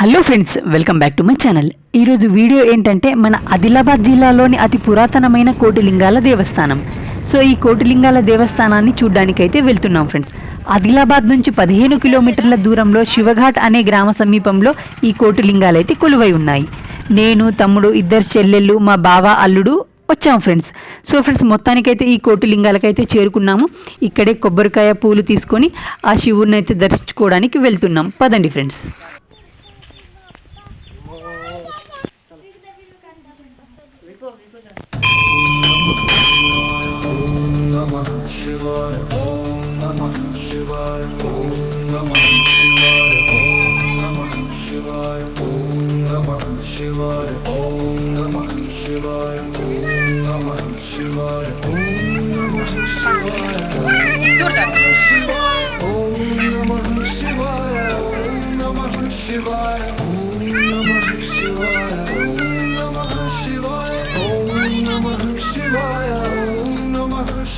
Hello friends welcome back to my channel ఈరోజు video ఏంటంటే మన ఆదిలాబాద్ జిల్లాలోని అతి పురాతనమైన కోటిలింగాల దేవస్థానం. సో ఈ కోటిలింగాల దేవస్థానాన్ని చూడ్డానికైతే వెళ్తున్నాం ఫ్రెండ్స్ ఆదిలాబాద్ నుంచి పదిహేను కిలోమీటర్ల దూరంలో శివఘాట్ అనే గ్రామ సమీపంలో ఈ కోటిలింగాలు అయితే కొలువై ఉన్నాయి. నేను తమ్ముడు ఇద్దరు చెల్లెళ్ళు మా బావ అల్లుడు వచ్చాం ఫ్రెండ్స్ సో ఫ్రెండ్స్ మొత్తానికైతే ఈ కోటిలింగాలకైతే చేరుకున్నాము. ఇక్కడే కొబ్బరికాయ పూలు తీసుకొని ఆ శివుడిని అయితే దర్శించుకోవడానికి వెళ్తున్నాం. పదండి friends Namah Shivaya Om oh Namah Shivaya Om oh Namah Shivaya Om oh Namah Shivaya Om Namah Shivaya Om Namah Shivaya Om Namah Shivaya Om Namah Shivaya Dur da.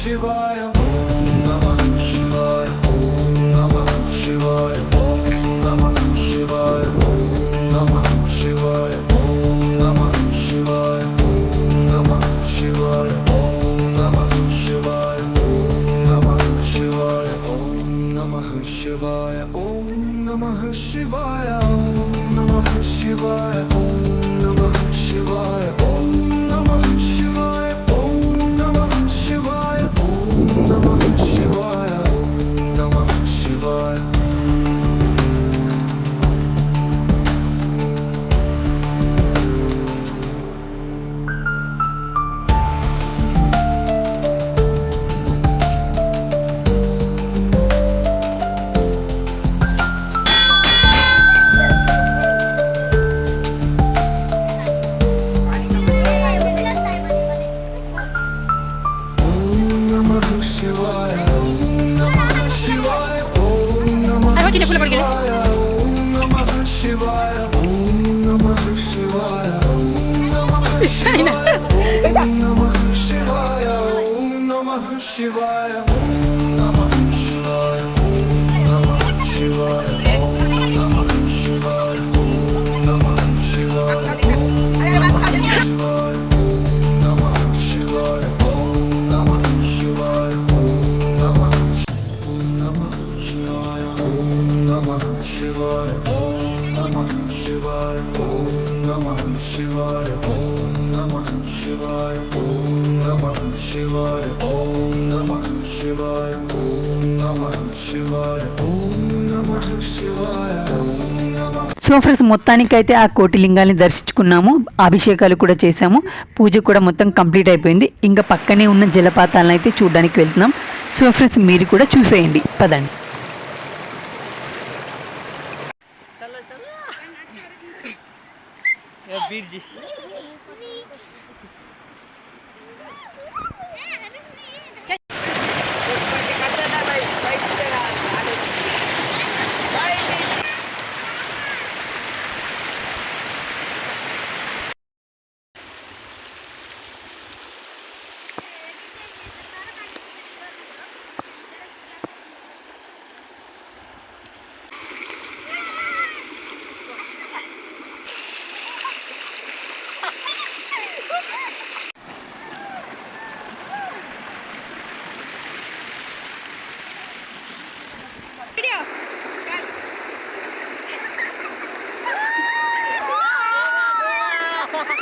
Шивая, Ом Нама Шивая, Ом Нама Шивая, Ом Нама Шивая, Ом Нама Шивая, Ом Нама Шивая, Ом Нама Шивая, Ом Нама Шивая, Ом Шивая, Ом Шивая, Ом Шивая, Ом Шивая, Шивая, ум, нама, шивая, ум, нама, шивая. Shivaya Om so friends మొత్తానికైతే ఆ కోటి లింగాన్ని దర్శించుకున్నాము. అభిషేకాలు కూడా చేసాము పూజ కూడా మొత్తం complete అయిపోయింది. ఇంకా పక్కనే ఉన్న జలపాతాలను అయితే చూడడానికి వెళ్తున్నాం. సో ఫ్రెండ్స్ మీరు కూడా చూసేయండి. పదండి. Я в. Hari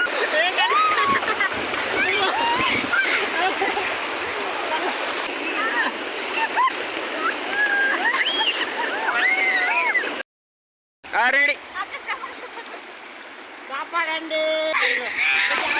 ini. Bapak Andi.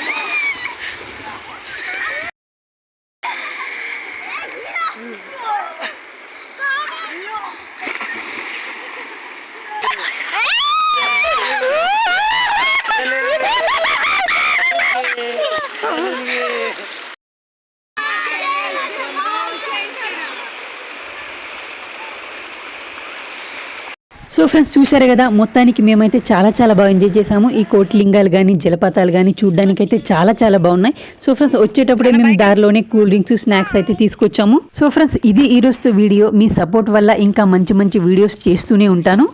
So friends చూశారు కదా మొత్తానికి మేమైతే చాలా చాలా బాగా ఎంజాయ్ చేసాము ఈ కోట్లింగాలు కానీ జలపాతాలు కానీ చూడడానికి అయితే చాలా చాలా బాగున్నాయి. సో ఫ్రెండ్స్ వచ్చేటప్పుడే మేము దారిలోనే కూల్ డ్రింక్స్ స్నాక్స్ అయితే తీసుకొచ్చాము. సో ఫ్రెండ్స్ ఇది ఈ రోజు వీడియో. మీ సపోర్ట్ వల్ల ఇంకా మంచి మంచి వీడియోస్ చేస్తూనే ఉంటాను.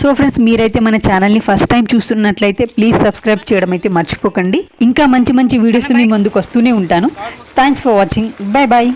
సో ఫ్రెండ్స్ మీరైతే మన ఛానల్ని ఫస్ట్ టైం చూస్తున్నట్లయితే ప్లీజ్ సబ్స్క్రైబ్ చేయడం అయితే మర్చిపోకండి. ఇంకా మంచి మంచి వీడియోస్ మీ ముందుకు వస్తూనే ఉంటాను. Thanks for watching bye bye